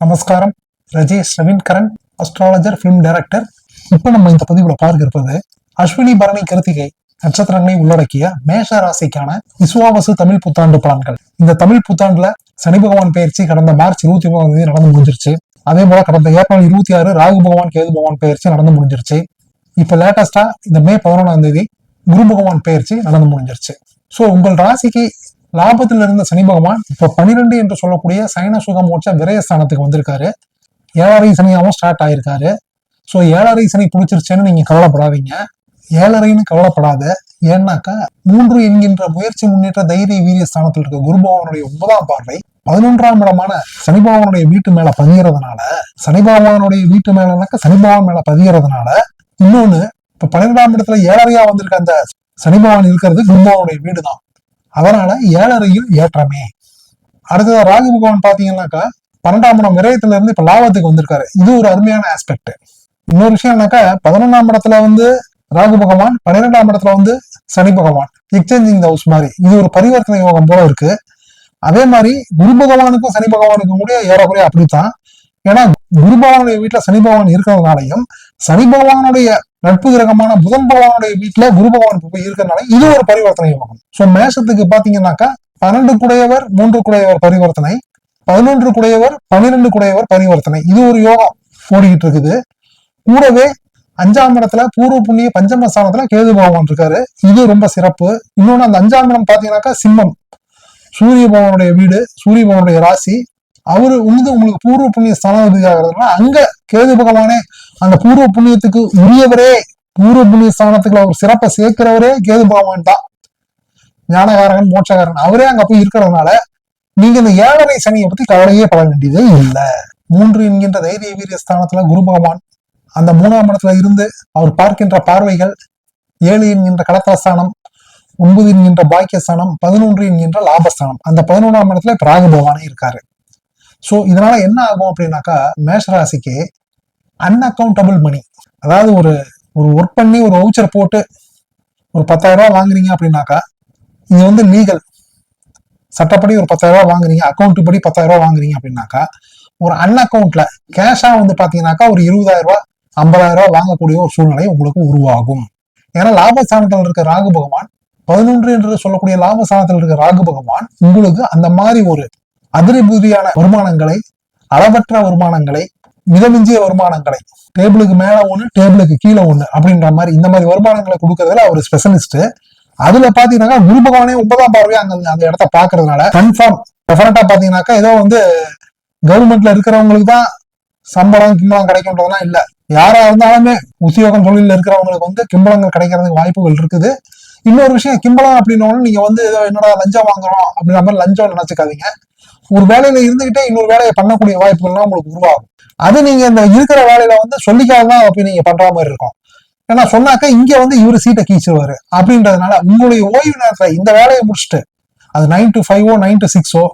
நமஸ்காரம். Rajesh Raveenkaran astrologer film director இப்போ நம்ம இந்த பதிவில் பார்க்க இருப்பது அஸ்வினி பரணி கிருத்திகை நட்சத்திரங்களை உள்ளடக்கிய மேஷ ராசிக்கான விசுவாவசு தமிழ் புத்தாண்டு பலன்கள். இந்த தமிழ் புத்தாண்டுல சனி பகவான் பயிற்சி கடந்த மார்ச் இருபத்தி ஒன்பதாம் தேதி நடந்து முடிஞ்சிருச்சு. அதே போல கடந்த ஏப்ரல் இருபத்தி ஆறு ராகு பகவான் கேது பகவான் பயிற்சி நடந்து முடிஞ்சிருச்சு. இப்ப லேட்டஸ்டா இந்த மே பதினொன்றாம் தேதி குரு பகவான் பயிற்சி நடந்து முடிஞ்சிருச்சு. ஸோ உங்கள் ராசிக்கு லாபத்தில் இருந்த சனி பகவான் இப்போ பனிரெண்டு என்று சொல்லக்கூடிய சைன சுக மோட்ச விரயஸ்தானத்துக்கு வந்திருக்காரு. ஏழரை சனியாகவும் ஸ்டார்ட் ஆயிருக்காரு. ஸோ ஏழரை சனி பிடிச்சிருச்சேன்னு நீங்க கவலைப்படாதீங்க. ஏழரைன்னு கவலைப்படாத. ஏன்னாக்கா மூன்று என்கின்ற முயற்சி முன்னேற்ற தைரிய வீரிய ஸ்தானத்தில் இருக்க குருபவனுடைய ஒன்பதாம் பார்வை பதினொன்றாம் இடமான சனி பகவானுடைய வீட்டு மேல பதிகிறதுனால சனி பகவானுடைய வீட்டு மேலனாக்க சனி பகவான் மேல பதிகிறதுனால இன்னொன்னு இப்ப பன்னிரெண்டாம் இடத்துல ஏழரையா வந்திருக்க அந்த சனி பகவான் இருக்கிறது குருபவனுடைய வீடு தான் அதனால ஏழரையில் ஏற்றமே. அடுத்தது ராகு பகவான் பாத்தீங்கன்னாக்கா பன்னெண்டாம் இடம் விரயத்துல இருந்து இப்ப லாபத்துக்கு வந்திருக்காரு. இது ஒரு அருமையான ஆஸ்பெக்ட் இன்னொரு விஷயம் பதினொன்றாம் பதினொன்னாம் இடத்துல வந்து ராகு பகவான் பன்னிரெண்டாம் இடத்துல வந்து சனி பகவான். எக்ஸ்சேஞ்சிங் ஹவுஸ் மாதிரி. இது ஒரு பரிவர்த்தனை யோகம் போல இருக்கு. அதே மாதிரி குரு பகவானுக்கும் சனி பகவானுக்கும் கூட ஏறக்குறைய அப்படித்தான். ஏன்னா குரு பகவானுடைய வீட்டுல சனி பகவான் இருக்கிறதுனாலையும் சனி பகவானுடைய நட்பு கிரகமான புதன் பகவானுடைய வீட்டுல குரு பகவான் போய் இருக்கிறதுனால இது ஒரு பரிவர்த்தனை யோகம் சோ மேஷத்துக்கு பாத்தீங்கன்னாக்கா பன்னெண்டு குடையவர் மூன்று குடையவர் பரிவர்த்தனை பதினொன்று குடையவர் பன்னிரெண்டு குடையவர் பரிவர்த்தனை. இது ஒரு யோகம் ஓடிக்கிட்டு இருக்குது. கூடவே அஞ்சாம் இடத்துல பூர்வ புண்ணிய பஞ்சம ஸ்தானத்துல கேது பகவான் இருக்காரு. இது ரொம்ப சிறப்பு. இன்னொன்னு அந்த அஞ்சாம் இடம் பாத்தீங்கன்னாக்கா சிம்மம். சூரிய பகவானுடைய வீடு சூரிய பகவானுடைய ராசி அவரு உழுது உங்களுக்கு பூர்வ புண்ணிய ஸ்தானாதிபதி ஆகிறதுனால அங்க கேது பகவானே அந்த பூர்வ புண்ணியத்துக்கு உரியவரே பூர்வ புண்ணிய ஸ்தானத்துக்குள்ள அவர் சிறப்பை சேர்க்கிறவரே கேது பகவான் தான். ஞானகாரகன் மோட்சகாரன் அவரே அங்க போய் இருக்கிறதுனால நீங்க இந்த ஏழரை சனியை பத்தி கவலையே பட வேண்டியதே இல்லை. மூன்று என்கின்ற தைரிய வீரிய ஸ்தானத்துல குரு பகவான் அந்த மூணாம் இடத்துல இருந்து அவர் பார்க்கின்ற பார்வைகள் ஏழு என்கின்ற கடத்தஸ்தானம் ஒன்பது என்கின்ற பாக்கியஸ்தானம் பதினொன்று என்கின்ற லாபஸ்தானம் அந்த பதினொன்றாம் இடத்துல இப்ப ராகு பகவானே இருக்காரு. ஸோ இதனால என்ன ஆகும் அப்படின்னாக்கா மேஷராசிக்கு அன்அக்கௌண்டபிள் மணி அதாவது ஒரு ஒரு ஒர்க் பண்ணி ஒரு வவுச்சர் போட்டு ஒரு பத்தாயிரம் வாங்குறீங்க அப்படின்னாக்கா இது வந்து லீகல் சட்டப்படி ஒரு பத்தாயிரம் வாங்குறீங்க அக்கௌண்ட் படி பத்தாயிரம் ரூபா வாங்குறீங்க அப்படின்னாக்கா ஒரு அன் அக்கௌண்ட்ல கேஷா வந்து பாத்தீங்கன்னாக்கா ஒரு இருபதாயிரம் ரூபா ஐம்பதாயிரம் வாங்கக்கூடிய ஒரு சூழ்நிலை உங்களுக்கு உருவாகும். ஏன்னா லாபஸ்தானத்தில் இருக்க ராகு பகவான் பதினொன்று என்று சொல்லக்கூடிய லாபஸ்தானத்தில் இருக்க ராகு பகவான் உங்களுக்கு அந்த மாதிரி ஒரு அதிரிபூதியான வருமானங்களை அளவற்ற வருமானங்களை மிதமிஞ்சிய வருமானங்களை டேபிளுக்கு மேல ஒண்ணு டேபிளுக்கு கீழே ஒண்ணு அப்படின்ற மாதிரி இந்த மாதிரி வருமானங்களை கொடுக்கறதுல அவர் ஸ்பெஷலிஸ்ட் அதுல பாத்தீங்கன்னா குரு பகவானே ஒன்பதாம் பார்வையா அங்க அந்த இடத்த பாக்குறதுனால கன்ஃபார்ம் டெஃபரட்டா பாத்தீங்கன்னாக்கா ஏதோ வந்து கவர்மெண்ட்ல இருக்கிறவங்களுக்கு தான் சம்பளம் கிம்பளம் கிடைக்கும்ன்றதெல்லாம் இல்ல. யாரா இருந்தாலுமே உத்தியோகம் தொழில இருக்கிறவங்களுக்கு வந்து கிம்பளங்கள் கிடைக்கிறதுக்கு வாய்ப்புகள் இருக்குது. இன்னொரு விஷயம் கிம்பளம் அப்படின்னோட நீங்க வந்து ஏதோ என்னடா லஞ்சம் வாங்குறோம் அப்படின்ற மாதிரி லஞ்சம் நினைச்சுக்காதீங்க. ஒரு வேலையில இருந்துகிட்டே இன்னொரு வேலையை பண்ணக்கூடிய வாய்ப்புகள்லாம் உங்களுக்கு உருவாகும். அது நீங்க இந்த இருக்கிற வேலையில வந்து சொல்லிக்காதான் அப்படி நீங்க பண்ற மாதிரி இருக்கும். ஏன்னா சொன்னாக்க இங்க வந்து இவரு சீட்டை கீச்சிருவாரு. அப்படின்றதுனால உங்களுடைய ஓய்வு நேரத்துல இந்த வேலையை முடிச்சுட்டு அது நைன் டு ஃபைவோ நைன் டு சிக்ஸோ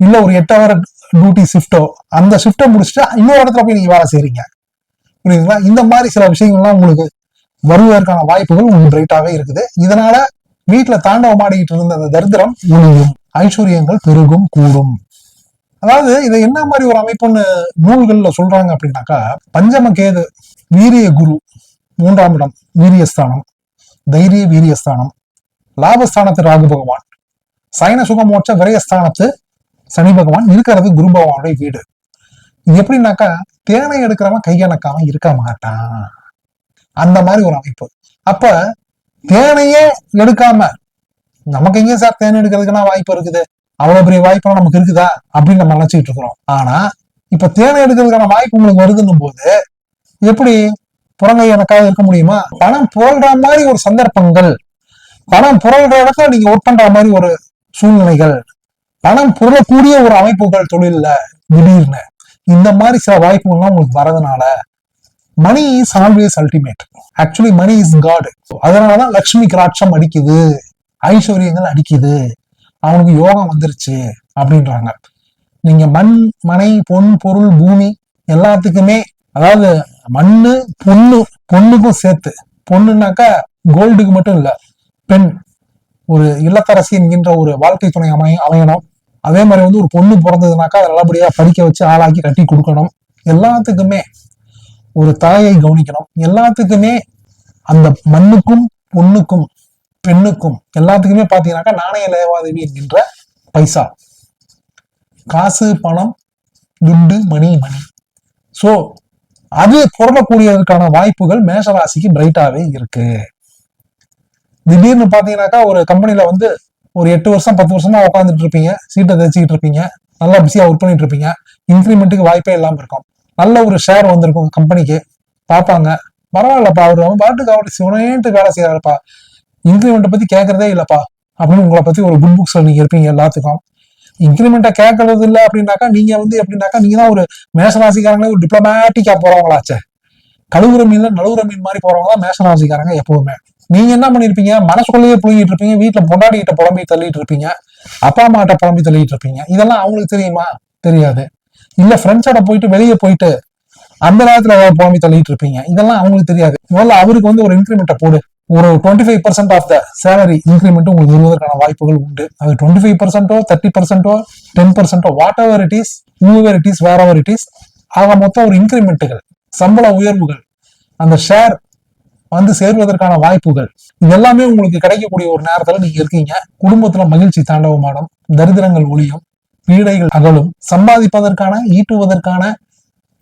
இல்ல ஒரு எட்டு ஹவர் டியூட்டி ஷிஃப்டோ அந்த ஷிஃப்ட்டை முடிச்சுட்டு இன்னொரு இடத்துல போய் நீங்க வேலை செய்றீங்க. புரியுதுங்களா? இந்த மாதிரி சில விஷயங்கள்லாம் உங்களுக்கு வருவதற்கான வாய்ப்புகள் உங்களுக்கு பிரைட்டாவே இருக்குது. இதனால வீட்டுல தாண்டவம் ஆடிக்கிட்டு இருந்த அந்த தரித்திரம் ஒழியும் ஐஸ்வர்யங்கள் பெருகும் கூடும். அதாவது இதை என்ன மாதிரி ஒரு அமைப்புன்னு நூல்கள்ல சொல்றாங்க அப்படின்னாக்கா பஞ்சம கேது வீரிய குரு மூன்றாம் இடம் வீரியஸ்தானம் தைரிய வீரியஸ்தானம் லாபஸ்தானத்து ராகு பகவான் சைன சுகமோட்ச விரயஸ்தானத்து சனி பகவான் இருக்கிறது குரு பகவானுடைய வீடு. இது எப்படின்னாக்கா தேனை எடுக்கிறவன் கையணக்காம இருக்க மாட்டான். அந்த மாதிரி ஒரு அமைப்பு. அப்ப தேனையே எடுக்காம நமக்கு எங்கேயும் சார் தேன் எடுக்கிறதுக்குன்னா வாய்ப்பு இருக்குது. அவ்வளவு பெரிய வாய்ப்பெல்லாம் நமக்கு இருக்குதா? அப்படின்னு நம்ம நினைச்சுக்கிட்டு இருக்கிறோம். ஆனா இப்ப தேனை எடுக்கிறதுக்கான வாய்ப்பு உங்களுக்கு வருதுன்னும் போது எப்படி புறங்கை எனக்காக இருக்க முடியுமா? பணம் புரள்ற மாதிரி ஒரு சந்தர்ப்பங்கள் பணம் புரள்ற இடத்துல நீங்க ஒர்க் பண்ற மாதிரி ஒரு சூழ்நிலைகள் பணம் புரளக்கூடிய ஒரு அமைப்புகள் தொழில்ல திடீர்னு இந்த மாதிரி சில வாய்ப்புகள்லாம் உங்களுக்கு வரதுனால money is always ultimate actually money is god அதனாலதான் லக்ஷ்மி கிராட்சம் அடிக்குது. ஐஸ்வர்யங்கள் அடிக்குது. அவனுக்கு யோகம் வந்துருச்சு அப்படின்றாங்க. நீங்க மண் மனை பொன் பொருள் பூமி எல்லாத்துக்குமே அதாவது மண்ணு பொண்ணு பொண்ணுக்கும் சேர்த்து பொண்ணுனாக்கா கோல்டுக்கு மட்டும் இல்ல பெண் ஒரு இல்லத்தரசி என்கின்ற ஒரு வாழ்க்கை துணை அமைய அமையணும். அதே மாதிரி வந்து ஒரு பொண்ணு பிறந்ததுனாக்கா அதை நல்லபடியா படிக்க வச்சு ஆளாக்கி கட்டி கொடுக்கணும். எல்லாத்துக்குமே ஒரு தாயை கவனிக்கணும். எல்லாத்துக்குமே அந்த மண்ணுக்கும் பொண்ணுக்கும் பெண்ணுக்கும் எல்லாத்துக்குமே பாத்தீங்கன்னாக்கா நாணய லேவாதேவி என்கின்ற பைசா. காசு பணம் துண்டு மணி மணி சோ அது புரளக்கூடியதற்கான வாய்ப்புகள் மேஷராசிக்கு பிரைட்டாவே இருக்கு. திடீர்னு பாத்தீங்கன்னாக்கா ஒரு கம்பெனில வந்து ஒரு எட்டு வருஷம் பத்து வருஷமா உட்காந்துட்டு இருப்பீங்க சீட்டை தைச்சிக்கிட்டு இருப்பீங்க நல்லா பிஸியா ஒர்க் பண்ணிட்டு இருப்பீங்க இன்க்ரிமெண்ட்டுக்கு வாய்ப்பே இல்லாம இருக்கும். நல்ல ஒரு ஷேர் வந்திருக்கும் கம்பெனிக்கு பார்ப்பாங்க. பரவாயில்லப்பா அவர் அவன் பாட்டுக்கு அவர் சிவனேன்ட்டு வேலை செய்யறாருப்பா இன்க்ரிமெண்ட்டை பற்றி கேட்கறதே இல்லைப்பா. அப்படின்னு உங்களை பற்றி ஒரு குட் புக்ஸில் நீங்கள் இருப்பீங்க எல்லாத்துக்கும். இன்க்ரிமெண்ட்டை கேட்கறது இல்லை அப்படின்னாக்கா நீங்கள் வந்து எப்படின்னாக்கா நீங்கள் தான் ஒரு மேசராசிக்காரங்களே ஒரு டிப்ளமேட்டிக்காக போகிறவங்களாச்சே கழுவுற மீன்ல நழுவுற மீன் மாதிரி போறவங்க தான் மேசராசிக்காரங்க எப்பவுமே. நீங்க என்ன பண்ணிருப்பீங்க? மனசுக்குள்ளேயே புழுங்கிட்டு இருப்பீங்க. வீட்டுல பொண்டாடிக்கிட்ட புலம்பி தள்ளிட்டு இருப்பீங்க. அப்பா அம்மாட்ட புலம்பி தள்ளிட்டு இருப்பீங்க. இதெல்லாம் அவங்களுக்கு தெரியுமா? தெரியாது. இல்ல ஃப்ரெண்ட்ஸோட போயிட்டு வெளியே போயிட்டு அந்த நேரத்துல ஏதாவது புலம்பி தள்ளிட்டு இருப்பீங்க. இதெல்லாம் அவங்களுக்கு தெரியாது. முதல்ல அவருக்கு வந்து ஒரு இன்க்ரிமெண்ட்டை போடு. ஒரு twenty five percent of the salary increment உங்களுக்கு வருவதற்கான வாய்ப்புகள் உண்டு. அது டுவெண்ட்டி ஃபைவ் பர்சன்டோ தேர்ட்டி பர்சன்டோ ten பர்சன்டோ whatever it is however it is wherever it is ஆக மொத்தம் ஒரு இன்க்ரிமெண்ட்டுகள் சம்பள உயர்வுகள் அந்த ஷேர் வந்து சேர்வதற்கான வாய்ப்புகள் இது எல்லாமே உங்களுக்கு கிடைக்கக்கூடிய ஒரு நேரத்துல நீங்க இருக்கீங்க. குடும்பத்துல மகிழ்ச்சி தாண்டவமாடும் தரித்திரங்கள் ஒளியும் பீடைகள் அகலும். சம்பாதிப்பதற்கான ஈட்டுவதற்கான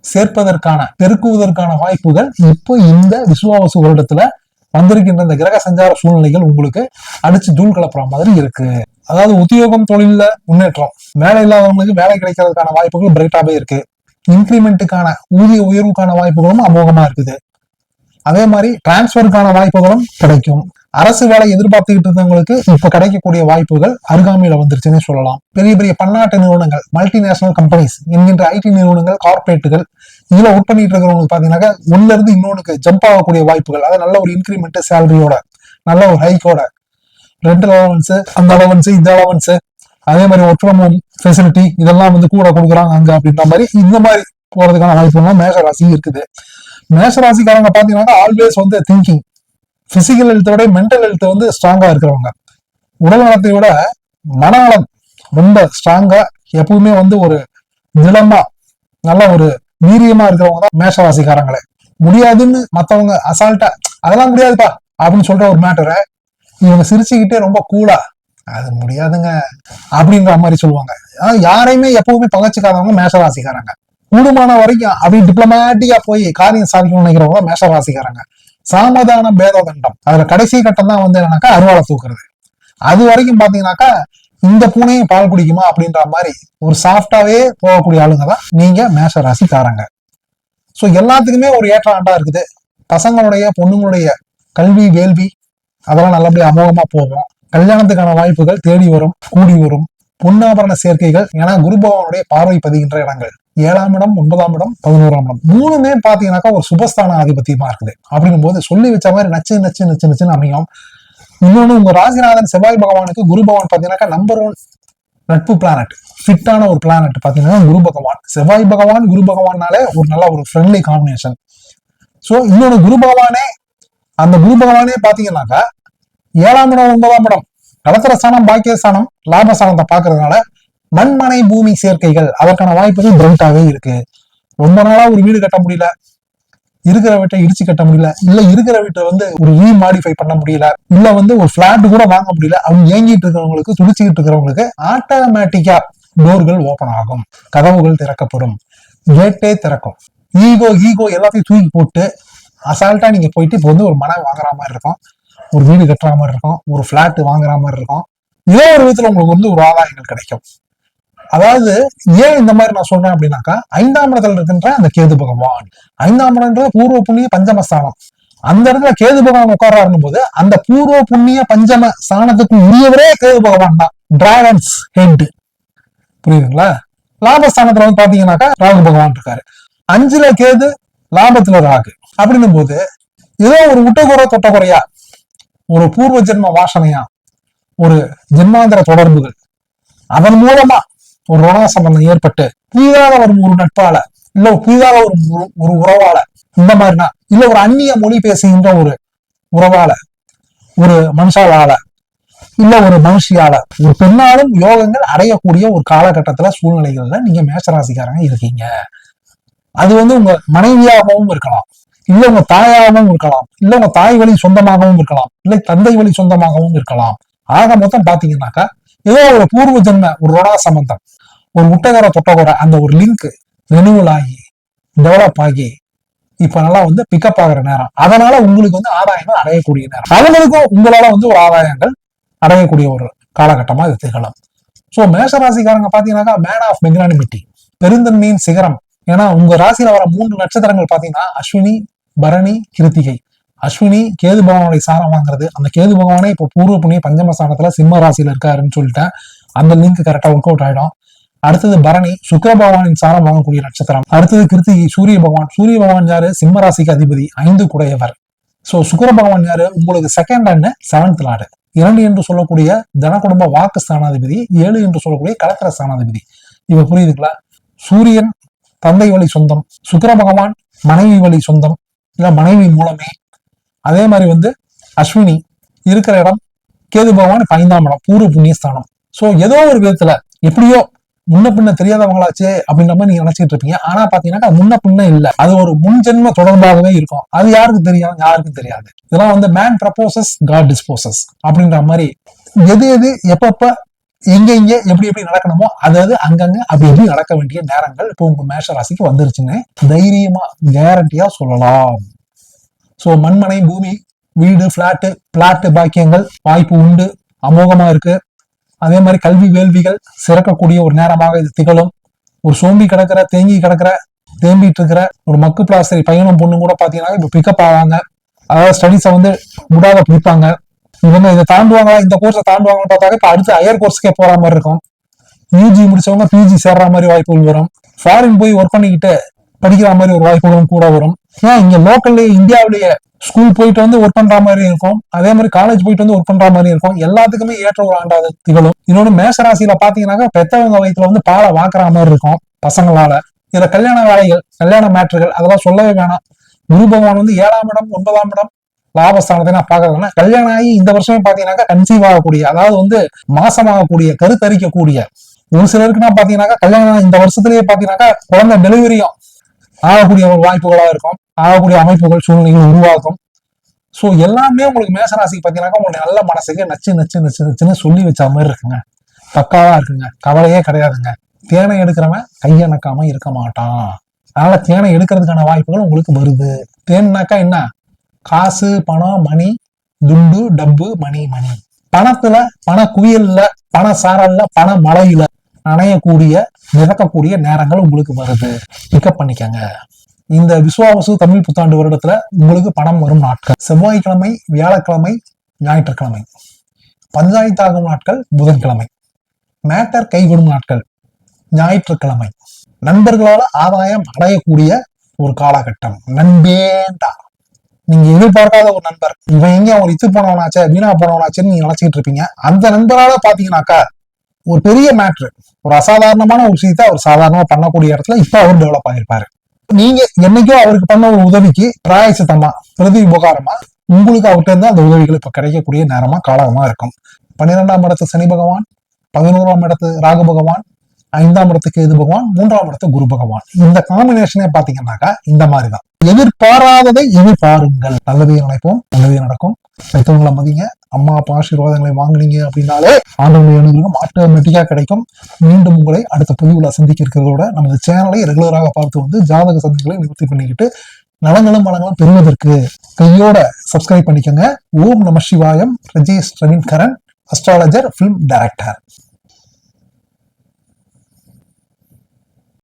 சேர்ப்பதற்கான பெருக்குவதற்கான வாய்ப்புகள் இப்போ இந்த விசுவாவசு வருடத்துல வந்திருக்கின்ற இந்த கிரக சஞ்சார சூழ்நிலைகள் உங்களுக்கு அடிச்சு தூள் கலப்புற மாதிரி இருக்கு. அதாவது உத்தியோகம் தொழில முன்னேற்றம். வேலை இல்லாதவங்களுக்கு வேலை கிடைக்கிறதுக்கான வாய்ப்புகள் பிரைட்டாவே இருக்கு. இன்க்ரிமெண்ட்டுக்கான ஊதிய உயர்வுக்கான வாய்ப்புகளும் அமோகமா இருக்குது. அதே மாதிரி டிரான்ஸ்பருக்கான வாய்ப்புகளும் கிடைக்கும். அரசு வேலை எதிர்பார்த்துக்கிட்டு இருந்தவங்களுக்கு இப்ப கிடைக்கக்கூடிய வாய்ப்புகள் அருகாமையில வந்துருச்சுன்னே சொல்லலாம். பெரிய பெரிய பன்னாட்டு நிறுவனங்கள் மல்டிநேஷனல் கம்பெனிஸ் என்கின்ற ஐடி நிறுவனங்கள் கார்பரேட்டுகள் இதுல ஒர்க் பண்ணிட்டு இருக்கிறவங்களுக்கு பாத்தீங்கன்னாக்கா ஒண்ணுல இருந்து இன்னொன்னுக்கு ஜம்ப் ஆகக்கூடிய வாய்ப்புகள். அதாவது நல்ல ஒரு இன்க்ரிமெண்ட் சேலரியோட நல்ல ஒரு ஹைக்கோட ரெண்ட் அலவன்ஸ் அந்த அலவன்ஸ் இந்த அலவன்ஸ் அதே மாதிரி ஒர்க் ஃப்ரம் ஹோம் ஃபெசிலிட்டி இதெல்லாம் வந்து கூட கொடுக்குறாங்க அங்க அப்படின்ற மாதிரி இந்த மாதிரி போறதுக்கான வாய்ப்புகள்லாம் மேஷ ராசி இருக்குது. மேஷ ராசிக்காரங்க பாத்தீங்கன்னா ஆல்வேஸ் வந்து திங்கிங் பிசிக்கல் ஹெல்த்தை விட மென்டல் ஹெல்த் வந்து ஸ்ட்ராங்கா இருக்கிறவங்க. உடல் நலத்தை விட மனநலம் ரொம்ப ஸ்ட்ராங்கா எப்பவுமே வந்து ஒரு நிலமா நல்ல ஒரு வீரியமா இருக்கிறவங்க தான் மேஷராசிக்காரங்களே. முடியாதுன்னு மத்தவங்க அசால்ட்டா அதெல்லாம் முடியாதுப்பா அப்படின்னு சொல்ற ஒரு மேட்டரை இவங்க சிரிச்சுக்கிட்டே ரொம்ப கூலா அது முடியாதுங்க அப்படின்ற மாதிரி சொல்லுவாங்க. ஆனா யாரையுமே எப்பவுமே பகச்சுக்காதவங்க மேஷராசிக்காரங்க. கூடுமான வரைக்கும் அப்படி டிப்ளமேட்டிக்கா போய் காரியம் சாதிக்கணும்னு நினைக்கிறவங்க தான் மேஷ சாமதான பேதோதண்டம். அதுல கடைசி கட்டம் தான் வந்து என்னன்னாக்கா அருவாளை தூக்குறது. அது வரைக்கும் பாத்தீங்கன்னாக்கா இந்த பூனையும் பால் குடிக்குமா அப்படின்ற மாதிரி ஒரு சாஃப்டாவே போகக்கூடிய ஆளுங்க தான் நீங்க மேஷ ராசிக்காரங்க ஸோ எல்லாத்துக்குமே ஒரு ஏற்ற ஆண்டா இருக்குது. பசங்களுடைய பொண்ணுங்களுடைய கல்வி வேள்வி அதெல்லாம் நல்லபடியா அமோகமா போகும். கல்யாணத்துக்கான வாய்ப்புகள் தேடி வரும் கூடி வரும். பொன்னாபரண சேர்க்கைகள் ஏன்னா குரு பகவானுடைய பார்வை பதிகின்ற இடங்கள். ஏழாம் இடம் ஒன்பதாம் இடம் பதினோராம் இடம். மூணுமே பாத்தீங்கன்னாக்கா ஒரு சுபஸ்தான ஆதிபத்தியமா இருக்குது. அப்படிங்கும் போது சொல்லி வச்ச மாதிரி நச்சு நச்சு நச்சு நச்சுன்னு அமையும். இன்னொன்னு உங்க ராசிநாதன் செவ்வாய் பகவானுக்கு குரு பகவான் பார்த்தீங்கன்னாக்கா நம்பர் ஒன் நட்பு பிளானட் ஃபிட்டான ஒரு பிளானட் பாத்தீங்கன்னா குரு பகவான். செவ்வாய் பகவான் குரு பகவான்னாலே ஒரு நல்ல ஒரு ஃப்ரெண்ட்லி காம்பினேஷன் ஸோ இன்னொன்று குரு பகவானே அந்த குரு பகவானே பாத்தீங்கன்னாக்கா ஏழாம் இடம் ஒன்பதாம் இடம் கலத்திர ஸ்தானம் பாக்கியஸ்தானம் லாபஸ்தானத்தை பார்க்கறதுனால மண்மனை பூமி சேர்க்கைகள் அதற்கான வாய்ப்புகள் பிரைட்டாவே இருக்கு. ரொம்ப நாளா ஒரு வீடு கட்ட முடியல. இருக்கிற வீட்டை இடிச்சு கட்ட முடியல இல்ல இருக்கிற வீட்டை வந்து ஒரு ரீமாடிஃபை பண்ண முடியல இல்ல வந்து ஒரு பிளாட் கூட வாங்க முடியல அவங்க ஏங்கிட்டு இருக்கிறவங்களுக்கு துடிச்சுக்கிட்டு இருக்கிறவங்களுக்கு ஆட்டோமேட்டிக்கா டோர்கள் ஓபன் ஆகும் கதவுகள் திறக்கப்படும் கேட்டே திறக்கும். ஈகோ ஈகோ எல்லாத்தையும் தூக்கி போட்டு அசால்ட்டா நீங்க போயிட்டு இப்போ வந்து ஒரு மனம் வாங்குற மாதிரி இருக்கும் ஒரு வீடு கட்டுற மாதிரி இருக்கும் ஒரு பிளாட் வாங்குற மாதிரி இருக்கும். ஏதோ ஒரு விதத்துல உங்களுக்கு வந்து ஒரு ஆதாயங்கள் கிடைக்கும். அதாவது ஏன் இந்த மாதிரி நான் சொல்றேன் அப்படின்னாக்கா ஐந்தாம் இடத்துல இருக்கின்ற அந்த கேது பகவான். ஐந்தாம் இடம்ன்றது பூர்வ புண்ணிய பஞ்சமஸ்தானம். அந்த இடத்துல கேது பகவான் உட்காராருன்னு போது அந்த பூர்வ புண்ணிய பஞ்சம ஸ்தானத்துக்கு உரியவரே கேது பகவான் தான். டிராகன்ஸ் ஹெட் புரியுதுங்களா? லாபஸ்தானத்துல வந்து பாத்தீங்கன்னாக்கா ராகு பகவான் இருக்காரு. அஞ்சுல கேது லாபத்துல ராகு. அப்படின்னும் போது ஏதோ ஒரு விட்டகுறை தொட்டகுறையா ஒரு பூர்வ ஜென்ம வாசனையா ஒரு ஜென்மாந்திர தொடர்புகள் அதன் மூலமா ஒரு ரோணா சம்பந்தம் ஏற்பட்டு புதிதாக வரும் ஒரு நட்பால இல்ல புதிதாக ஒரு ஒரு உறவால இந்த மாதிரினா இல்ல ஒரு அந்நிய மொழி பேசுகின்ற ஒரு உறவால ஒரு மனுஷாலால இல்ல ஒரு மனுஷியால ஒரு பெண்ணாலும் யோகங்கள் அடையக்கூடிய ஒரு காலகட்டத்துல சூழ்நிலைகள்ல நீங்க மேஷராசிக்காரங்க இருக்கீங்க. அது வந்து உங்க மனைவியாகவும் இருக்கலாம் இல்ல உங்க தாயாகவும் இருக்கலாம் இல்ல உங்க தாய் வழி சொந்தமாகவும் இருக்கலாம் இல்ல தந்தை வழி சொந்தமாகவும் இருக்கலாம். ஆக மொத்தம் பாத்தீங்கன்னாக்கா ஏதோ ஒரு பூர்வ ஜென்ம ஒரு ரோடா சம்பந்தம். ஒரு முட்டகர தொட்டகர அந்த ஒரு லிங்க் ரெனியூவல் ஆகி டெவலப் ஆகி இப்ப நல்லா வந்து பிக்கப் ஆகிற நேரம். அதனால உங்களுக்கு வந்து ஆதாயங்கள் அடையக்கூடிய நேரம். அவங்களுக்கும் உங்களால வந்து ஒரு ஆதாயங்கள் அடையக்கூடிய ஒரு காலகட்டமா இது திகழும். ஸோ மேஷராசிக்காரங்க பாத்தீங்கன்னாக்கா மேன் ஆஃப் மெக்னானிமிட்டி பெருந்தன்மையின் சிகரம். ஏன்னா உங்க ராசியில வர மூன்று நட்சத்திரங்கள் பாத்தீங்கன்னா அஸ்வினி பரணி கிருத்திகை. அஸ்வினி கேது பகவானுடைய சாரம் வாங்குறது. அந்த கேது பகவானே இப்போ பூர்வ புண்ணிய பஞ்சம ஸ்தானத்துல சிம்ம ராசியில இருக்காருன்னு சொல்லிட்டேன். அந்த லிங்க் கரெக்டா ஒர்க் அவுட் ஆயிடும். அடுத்தது பரணி சுக்கர பகவானின் சாரம் வாங்கக்கூடிய நட்சத்திரம். அடுத்தது கிருத்திகி சூரிய பகவான். சூரிய பகவான் யாரு? சிம்ம ராசிக்கு அதிபதி ஐந்து குடையவர். சோ சுக்கர பகவான் யாரு? உங்களுக்கு செகண்ட் அண்ட் செவன்த் லாடு இரண்டு என்று சொல்லக்கூடிய தன குடும்ப வாக்கு ஸ்தானாதிபதி ஏழு என்று சொல்லக்கூடிய கலத்திர ஸ்தானாதிபதி. இப்ப புரியுதுங்களா? சூரியன் தந்தை வழி சொந்தம் சுக்கர பகவான் மனைவி வழி சொந்தம் இல்ல மனைவி மூலமே அதே மாதிரி வந்து அஸ்வினி இருக்கிற இடம் கேது பகவான் இப்ப ஐந்தாம் இடம் பூர்வ புண்ணியஸ்தானம். ஸோ ஏதோ ஒரு விதத்துல எப்படியோ முன்ன பின்ன தெரியாதவங்களாச்சே அப்படின்ற மாதிரி நீங்க நினைச்சிட்டு இருப்பீங்க. ஆனா பாத்தீங்கன்னா முன்ன பின்ன இல்ல. அது ஒரு முன்ஜென்ம தொடர்பாகவே இருக்கும். அது யாருக்கு தெரியும் யாருக்கும் தெரியாது. இதெல்லாம் வந்து மேன் ப்ரப்போசஸ் காட் டிஸ்போசஸ் அப்படின்ற மாதிரி எது எது எப்பப்ப எங்க எங்க எப்படி எப்படி நடக்கணுமோ அதாவது அங்கங்க அப்படி எப்படி நடக்க வேண்டிய நேரங்கள் இப்போ உங்க மேஷ ராசிக்கு வந்துருச்சுன்னு தைரியமா கேரண்டியா சொல்லலாம். ஸோ மண்மனை பூமி வீடு ஃப்ளாட்டு பிளாட்டு பாக்கியங்கள் வாய்ப்பு உண்டு அமோகமாக இருக்கு. அதே மாதிரி கல்வி வேள்விகள் சிறக்கக்கூடிய ஒரு நேரமாக இது திகழும். ஒரு சோம்பி கிடக்கிற தேங்கி கிடக்கிற தேம்பிட்டு இருக்கிற ஒரு மக்கு பிளாஸ்டரி பையனும் பொண்ணும் கூட பார்த்தீங்கன்னா இப்போ பிக்கப் ஆவாங்க. அதாவது ஸ்டடிஸை வந்து முடாத பிடிப்பாங்க. இவங்க இதை தாண்டுவாங்களா இந்த கோர்ஸை தாண்டுவாங்கன்னு பார்த்தாக்க இப்போ அடுத்து ஹையர் கோர்ஸ்க்கே போகிற மாதிரி இருக்கும். யூஜி முடிச்சவங்க பிஜி சேர்ற மாதிரி வாய்ப்புகள் வரும். ஃபாரின் போய் ஒர்க் பண்ணிக்கிட்டு படிக்கிற மாதிரி ஒரு வாய்ப்புகளும் கூட வரும். ஏன்? இங்க லோக்கல்லே இந்தியாவிலேயே ஸ்கூல் போயிட்டு வந்து ஒர்க் பண்ற மாதிரி இருக்கும். அதே மாதிரி காலேஜ் போயிட்டு வந்து ஒர்க் பண்ற மாதிரி இருக்கும். எல்லாத்துக்குமே ஏற்ற ஒரு ஆண்டாக திகழும். இன்னொன்னு மேசராசியில பாத்தீங்கன்னாக்கா பெத்தவங்க வயிற்றுல வந்து பாலை வாக்குற மாதிரி இருக்கும் பசங்களால. இதுல கல்யாண வேலைகள் கல்யாண மேட்ருகள் அதெல்லாம் சொல்லவே வேணாம். குரு பகவான் வந்து ஏழாம் இடம் ஒன்பதாம் இடம் லாபஸ்தானத்தை நான் பாக்குறேன்னா கல்யாணம் ஆகி இந்த வருஷமே பாத்தீங்கன்னாக்கா கன்சீவ் ஆகக்கூடிய அதாவது வந்து மாசமாகக்கூடிய கருத்தரிக்கக்கூடிய ஒரு சிலருக்குன்னா பாத்தீங்கன்னாக்கா கல்யாணம் இந்த வருஷத்துலயே பாத்தீங்கன்னாக்கா குழந்தை டெலிவரியும் ஆகக்கூடிய ஒரு வாய்ப்புகளா இருக்கும். ஆகக்கூடிய அமைப்புகள் சூழ்நிலைகள் உருவாக்கும் சோ எல்லாமே உங்களுக்கு மேசராசிக்கு பாத்தீங்கன்னாக்கா உங்களுக்கு நல்ல மனசுக்கு நச்சு நச்சு நச்சு நச்சுன்னு சொல்லி வச்ச மாதிரி இருக்குங்க. பக்காவா இருக்குங்க. கவலையே கிடையாதுங்க. தேனை எடுக்கிறவன் கையணக்காம இருக்க மாட்டான். அதனால தேனை எடுக்கிறதுக்கான வாய்ப்புகள் உங்களுக்கு வருது. தேன்னாக்கா என்ன? காசு பணம் மணி துண்டு டப்பு மணி மணி. பணத்துல பண குவியல்ல பண சாரல்ல பண மழையில அணையக்கூடிய மிதக்கக்கூடிய நேரங்கள் உங்களுக்கு வருது. பிக்கப் பண்ணிக்கங்க. இந்த விஸ்வாவசு தமிழ் புத்தாண்டு வருடத்துல உங்களுக்கு பணம் வரும் நாட்கள். செவ்வாய்க்கிழமை வியாழக்கிழமை ஞாயிற்றுக்கிழமை. பஞ்சாயத்தாகும் நாட்கள் புதன்கிழமை. மேட்டர் கைவிடும் நாட்கள் ஞாயிற்றுக்கிழமை. நண்பர்களால் ஆதாயம் அடையக்கூடிய ஒரு காலகட்டம். நண்பேண்டா. நீங்க எதிர்பார்க்காத ஒரு நண்பர். இவன் எங்க ஒரு இது போனவனாச்சே வீணா போனவனாச்சேன்னு நீங்க நினைச்சிட்டு இருப்பீங்க. அந்த நண்பரால பாத்தீங்கன்னாக்கா ஒரு பெரிய மேட்ரு ஒரு அசாதாரணமான ஒரு விஷயத்தை அவர் சாதாரணமா பண்ணக்கூடிய இடத்துல இப்ப அவர் டெவலப் ஆகிருப்பாரு நீங்க என்னைக்கோ அவருக்கு பண்ண ஒரு உதவிக்கு பிராயசித்தமா பிரதி உபகாரமா உங்களுக்கு அவர்கிட்ட இருந்து அந்த உதவிகள் இப்ப கிடைக்கக்கூடிய நேரமா காலமா இருக்கும். பன்னிரெண்டாம் இடத்து சனி பகவான் பதினோராம் இடத்து ராகு பகவான் ஐந்தாம் இடத்துக்கு எது பகவான்? மூன்றாம் இடத்து குரு பகவான். இந்த காம்பினேஷனே பாத்தீங்கன்னாக்கா இந்த மாதிரிதான். எதிர்பாராததை எதிர்பாருங்கள். நல்லதே நினைப்போம் நல்லதே நடக்கும். பெற்றவங்களை மதிங்க அம்மா அப்பா ஆசீர்வாதங்களை வாங்குனீங்க அப்படின்னாலே ஆண்டவனுடைய அனுகிரகம் ஆட்டோமேட்டிக்காக கிடைக்கும். மீண்டும் உங்களை அடுத்த பதிவுல சந்திக்க இருக்கிறதோட நமது சேனலை ரெகுலராக பார்த்து வந்து ஜாதக சந்திகளை நிவர்த்தி பண்ணிக்கிட்டு நலங்களும் வளங்களும் பெறுவதற்கு கையோட சப்ஸ்கிரைப் பண்ணிக்கோங்க. ஓம் நம Sivayam. Rajesh Raveen Karan astrologer film director